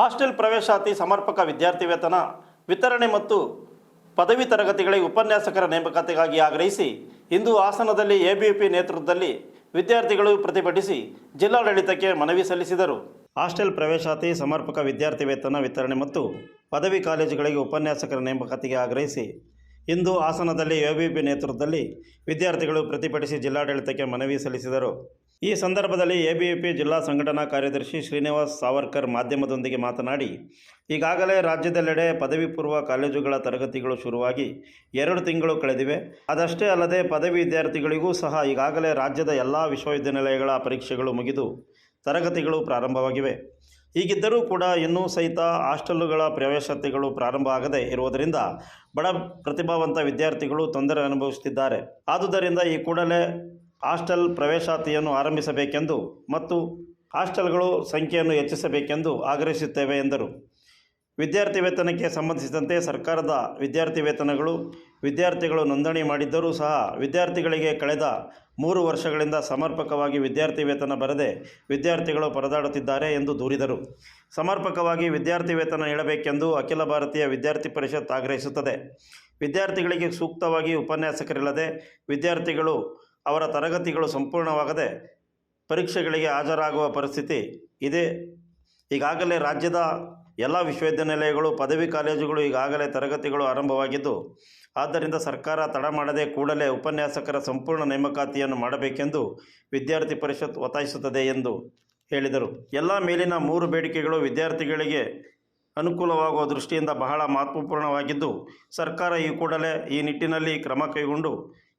Hostel ಪ್ರವೇಶಾತಿ ಸಮರ್ಪಕ ವಿದ್ಯಾರ್ಥಿ ವೇತನ, ವಿತರಣೆ ಮತ್ತು ಪದವಿ ತರಗತಿಗಳಿಗೆ ಉಪನ್ಯಾಸಕರ ನೇಮಕಾತಿಗಾಗಿ ಆಗ್ರಹಿಸಿ ಇಂದು ಹಾಸನದಲ್ಲಿ ಎಬಿಪಿ ನೇತೃತ್ವದಲ್ಲಿ ವಿದ್ಯಾರ್ಥಿಗಳು ಪ್ರತಿಭಟಿಸಿ ಜಿಲ್ಲಾಡಳಿತಕ್ಕೆ ಮನವಿ ಸಲ್ಲಿಸಿದರು. ಹಾಸ್ಟೆಲ್ ಪ್ರವೇಶಾತಿ ಸಮರ್ಪಕ ವಿದ್ಯಾರ್ಥಿ ವೇತನ, ವಿತರಣೆ ಮತ್ತು ಪದವಿ ಕಾಲೇಜುಗಳಿಗೆ ಉಪನ್ಯಾಸಕರ ನೇಮಕಾತಿಗೆ ಆಗ್ರಹಿಸಿ ಇಂದು ಹಾಸನದಲ್ಲಿ ಎಬಿಪಿ ನೇತೃತ್ವದಲ್ಲಿ ವಿದ್ಯಾರ್ಥಿಗಳು ಪ್ರತಿಭಟಿಸಿ ಜಿಲ್ಲಾಡಳಿತಕ್ಕೆ ಮನವಿ ಸಲ್ಲಿಸಿದರು. ಈ ಸಂದರ್ಭದಲ್ಲಿ ಎಬಿವಿಪಿ ಜಿಲ್ಲಾ ಸಂಘಟನಾ ಕಾರ್ಯದರ್ಶಿ ಶ್ರೀನಿವಾಸ್ ಸಾವರ್ಕರ್ ಮಾಧ್ಯಮದೊಂದಿಗೆ ಮಾತನಾಡಿ, ಈಗಾಗಲೇ ರಾಜ್ಯದೆಲ್ಲೆಡೆ ಪದವಿ ಪೂರ್ವ ಕಾಲೇಜುಗಳ ತರಗತಿಗಳು ಶುರುವಾಗಿ ಎರಡು ತಿಂಗಳು ಕಳೆದಿವೆ. ಅದಷ್ಟೇ ಅಲ್ಲದೆ ಪದವಿ ವಿದ್ಯಾರ್ಥಿಗಳಿಗೂ ಸಹ ಈಗಾಗಲೇ ರಾಜ್ಯದ ಎಲ್ಲ ವಿಶ್ವವಿದ್ಯಾನಿಲಯಗಳ ಪರೀಕ್ಷೆಗಳು ಮುಗಿದು ತರಗತಿಗಳು ಪ್ರಾರಂಭವಾಗಿವೆ. ಹೀಗಿದ್ದರೂ ಕೂಡ ಇನ್ನೂ ಸಹಿತ ಹಾಸ್ಟೆಲ್ಲುಗಳ ಪ್ರವೇಶಾತಿಗಳು ಪ್ರಾರಂಭ ಆಗದೆ ಇರುವುದರಿಂದ ಬಡ ಪ್ರತಿಭಾವಂತ ವಿದ್ಯಾರ್ಥಿಗಳು ತೊಂದರೆ ಅನುಭವಿಸುತ್ತಿದ್ದಾರೆ. ಆದುದರಿಂದ ಈ ಕೂಡಲೇ ಹಾಸ್ಟೆಲ್ ಪ್ರವೇಶಾತಿಯನ್ನು ಆರಂಭಿಸಬೇಕೆಂದು ಮತ್ತು ಹಾಸ್ಟೆಲ್ಗಳು ಸಂಖ್ಯೆಯನ್ನು ಹೆಚ್ಚಿಸಬೇಕೆಂದು ಆಗ್ರಹಿಸುತ್ತೇವೆ ಎಂದರು. ವಿದ್ಯಾರ್ಥಿ ವೇತನಕ್ಕೆ ಸಂಬಂಧಿಸಿದಂತೆ ಸರ್ಕಾರದ ವಿದ್ಯಾರ್ಥಿ ವೇತನಗಳು, ವಿದ್ಯಾರ್ಥಿಗಳು ನೋಂದಣಿ ಮಾಡಿದ್ದರೂ ಸಹ ವಿದ್ಯಾರ್ಥಿಗಳಿಗೆ ಕಳೆದ ಮೂರು ವರ್ಷಗಳಿಂದ ಸಮರ್ಪಕವಾಗಿ ವಿದ್ಯಾರ್ಥಿ ವೇತನ ಬರದೆ ವಿದ್ಯಾರ್ಥಿಗಳು ಪರದಾಡುತ್ತಿದ್ದಾರೆ ಎಂದು ದೂರಿದರು. ಸಮರ್ಪಕವಾಗಿ ವಿದ್ಯಾರ್ಥಿ ವೇತನ ನೀಡಬೇಕೆಂದು ಅಖಿಲ ಭಾರತೀಯ ವಿದ್ಯಾರ್ಥಿ ಪರಿಷತ್ ಆಗ್ರಹಿಸುತ್ತದೆ. ವಿದ್ಯಾರ್ಥಿಗಳಿಗೆ ಸೂಕ್ತವಾಗಿ ಉಪನ್ಯಾಸಕರಿಲ್ಲದೆ ವಿದ್ಯಾರ್ಥಿಗಳು ಅವರ ತರಗತಿಗಳು ಸಂಪೂರ್ಣವಾಗದೆ ಪರೀಕ್ಷೆಗಳಿಗೆ ಹಾಜರಾಗುವ ಪರಿಸ್ಥಿತಿ ಇದೆ. ಈಗಾಗಲೇ ರಾಜ್ಯದ ಎಲ್ಲ ವಿಶ್ವವಿದ್ಯಾನಿಲಯಗಳು, ಪದವಿ ಕಾಲೇಜುಗಳು ಈಗಾಗಲೇ ತರಗತಿಗಳು ಆರಂಭವಾಗಿದ್ದು, ಆದ್ದರಿಂದ ಸರ್ಕಾರ ತಡ ಮಾಡದೆ ಕೂಡಲೇ ಉಪನ್ಯಾಸಕರ ಸಂಪೂರ್ಣ ನೇಮಕಾತಿಯನ್ನು ಮಾಡಬೇಕೆಂದು ವಿದ್ಯಾರ್ಥಿ ಪರಿಷತ್ ಒತ್ತಾಯಿಸುತ್ತದೆ ಎಂದು ಹೇಳಿದರು. ಎಲ್ಲ ಮೇಲಿನ ಮೂರು ಬೇಡಿಕೆಗಳು ವಿದ್ಯಾರ್ಥಿಗಳಿಗೆ ಅನುಕೂಲವಾಗುವ ದೃಷ್ಟಿಯಿಂದ ಬಹಳ ಮಹತ್ವಪೂರ್ಣವಾಗಿದ್ದು, ಸರ್ಕಾರ ಈ ಕೂಡಲೇ ಈ ನಿಟ್ಟಿನಲ್ಲಿ ಕ್ರಮ ಕೈಗೊಂಡು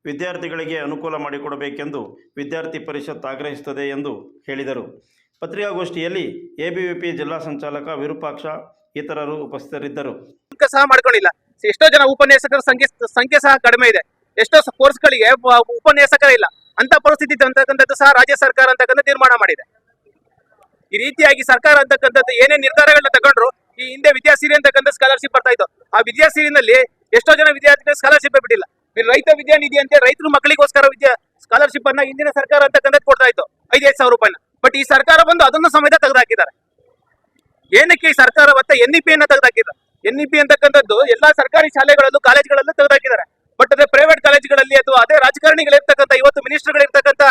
ವಿದ್ಯಾರ್ಥಿಗಳಿಗೆ ಅನುಕೂಲ ಮಾಡಿಕೊಡಬೇಕೆಂದು ವಿದ್ಯಾರ್ಥಿ ಪರಿಷತ್ ಆಗ್ರಹಿಸುತ್ತದೆ ಎಂದು ಹೇಳಿದರು. ಪತ್ರಿಕಾಗೋಷ್ಠಿಯಲ್ಲಿ ಎಬಿವಿಪಿ ಜಿಲ್ಲಾ ಸಂಚಾಲಕ ವಿರೂಪಾಕ್ಷ ಇತರರು ಉಪಸ್ಥಿತರಿದ್ದರು. ಸಹ ಮಾಡ್ಕೊಂಡಿಲ್ಲ. ಎಷ್ಟೋ ಜನ ಉಪನ್ಯಾಸಕರ ಸಂಖ್ಯೆ ಸಂಖ್ಯೆ ಸಹ ಕಡಿಮೆ ಇದೆ. ಎಷ್ಟೋ ಕೋರ್ಸ್ಗಳಿಗೆ ಉಪನ್ಯಾಸಕರ ಇಲ್ಲ. ಅಂತ ಪರಿಸ್ಥಿತಿ ಅಂತಕ್ಕಂಥದ್ದು ಸಹ ರಾಜ್ಯ ಸರ್ಕಾರ ಅಂತಕ್ಕಂಥ ತೀರ್ಮಾನ ಮಾಡಿದೆ. ಈ ರೀತಿಯಾಗಿ ಸರ್ಕಾರ ಅಂತಕ್ಕಂಥದ್ದು ಏನೇ ನಿರ್ಧಾರಗಳನ್ನ ತಗೊಂಡ್ರು, ಈ ಹಿಂದೆ ವಿದ್ಯಾಸಿರಿ ಅಂತಕ್ಕಂಥ ಸ್ಕಾಲರ್ಶಿಪ್ ಬರ್ತಾ ಇತ್ತು. ಆ ವಿದ್ಯಾಸಿರಿನಲ್ಲಿ ಎಷ್ಟೋ ಜನ ವಿದ್ಯಾರ್ಥಿಗಳು ಸ್ಕಾಲರ್ಶಿಪ್ ಬಿಟ್ಟಿಲ್ಲ. ಈ ರೈತ ವಿದ್ಯಾನಿಧಿ ಅಂತ ರೈತರ ಮಕ್ಕಳಿಗೋಸ್ಕರ ವಿದ್ಯಾ ಸ್ಕಾಲರ್ಶಿಪ್ ಅನ್ನ ಹಿಂದಿನ ಸರ್ಕಾರ ಅಂತಕ್ಕಂಥದ್ದು ಕೊಡ್ತಾ ಇತ್ತು. ಐದೈದು ಸಾವಿರ ರೂಪಾಯಿನ. ಬಟ್ ಈ ಸರ್ಕಾರ ಬಂದು ಅದನ್ನು ಸಮೇತ ತೆಗೆದುಹಾಕಿದ್ದಾರೆ ಏನಕ್ಕೆ ಈ ಸರ್ಕಾರ ಮತ್ತೆ ಎನ್ ಇ ಪಿ ಅನ್ನ ತೆಗೆದುಹಾಕಿದ್ದಾರೆ ಎನ್ ಇ ಪಿ ಅಂತಕ್ಕಂಥದ್ದು ಎಲ್ಲಾ ಸರ್ಕಾರಿ ಶಾಲೆಗಳಲ್ಲೂ ಕಾಲೇಜ್ಗಳಲ್ಲೂ ತೆಗೆದುಹಾಕಿದ್ದಾರೆ ಬಟ್ ಅದೇ ಪ್ರೈವೇಟ್ ಕಾಲೇಜುಗಳಲ್ಲಿ ಅಥವಾ ಅದೇ ರಾಜಕಾರಣಿಗಳಿರ್ತಕ್ಕಂಥ, ಇವತ್ತು ಮಿನಿಸ್ಟರ್ಗಳಿರ್ತಕ್ಕಂಥ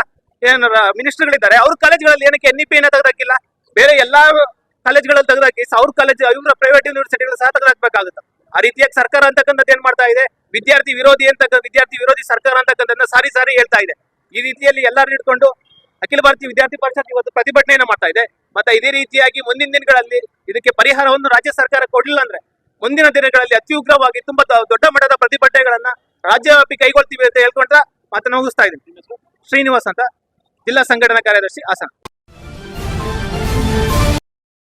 ಏನ್ ಮಿನಿಸ್ಟರ್ಗಳಿದ್ದಾರೆ ಅವ್ರ ಕಾಲೇಜ್ಗಳಲ್ಲಿ ಏನಕ್ಕೆ ಎನ್ ಇ ಪಿ ಅನ್ನ ತೆಗೆದುಹಾಕಿಲ್ಲ ಬೇರೆ ಎಲ್ಲಾ ಕಾಲೇಜ್ಗಳಲ್ಲಿ ತೆಗೆದುಹಾಕಿ ಅವ್ರ ಕಾಲೇಜ್ ಇವರ ಪ್ರೈವೇಟ್ ಯೂನಿವರ್ಸಿಟಿಗಳು ಸಹ ತೆಗೆದುಹಾಕಬೇಕಾಗುತ್ತೆ ಆ ರೀತಿಯಾಗಿ ಸರ್ಕಾರ ಅಂತಕ್ಕಂಥದ್ದು ಏನ್ ಮಾಡ್ತಾ ಇದೆ? ವಿದ್ಯಾರ್ಥಿ ವಿರೋಧಿ ಅಂತಕ್ಕಂಥ ವಿದ್ಯಾರ್ಥಿ ವಿರೋಧಿ ಸರ್ಕಾರ ಅಂತಕ್ಕಂಥದ್ದನ್ನ ಸಾರಿ ಸಾರಿ ಹೇಳ್ತಾ ಇದೆ. ಈ ರೀತಿಯಲ್ಲಿ ಎಲ್ಲರೂ ಹಿಡ್ಕೊಂಡು ಅಖಿಲ ಭಾರತೀಯ ವಿದ್ಯಾರ್ಥಿ ಪರಿಷತ್ ಇವತ್ತು ಪ್ರತಿಭಟನೆಯನ್ನ ಮಾಡ್ತಾ ಇದೆ. ಮತ್ತೆ ಇದೇ ರೀತಿಯಾಗಿ ಮುಂದಿನ ದಿನಗಳಲ್ಲಿ ಇದಕ್ಕೆ ಪರಿಹಾರವನ್ನು ರಾಜ್ಯ ಸರ್ಕಾರ ಕೊಡಲಿಲ್ಲ ಅಂದ್ರೆ ಮುಂದಿನ ದಿನಗಳಲ್ಲಿ ಅತಿ ಉಗ್ರವಾಗಿ ತುಂಬಾ ದೊಡ್ಡ ಮಟ್ಟದ ಪ್ರತಿಭಟನೆಗಳನ್ನ ರಾಜ್ಯವ್ಯಾಪಿ ಕೈಗೊಳ್ತೀವಿ ಅಂತ ಹೇಳ್ಕೊಂಡ್ರ ಮತ್ತೆ ಮುಗಿಸ್ತಾ ಇದ್ದೀನಿ. ಶ್ರೀನಿವಾಸ್ ಅಂತ ಜಿಲ್ಲಾ ಸಂಘಟನಾ ಕಾರ್ಯದರ್ಶಿ ಹಾಸನ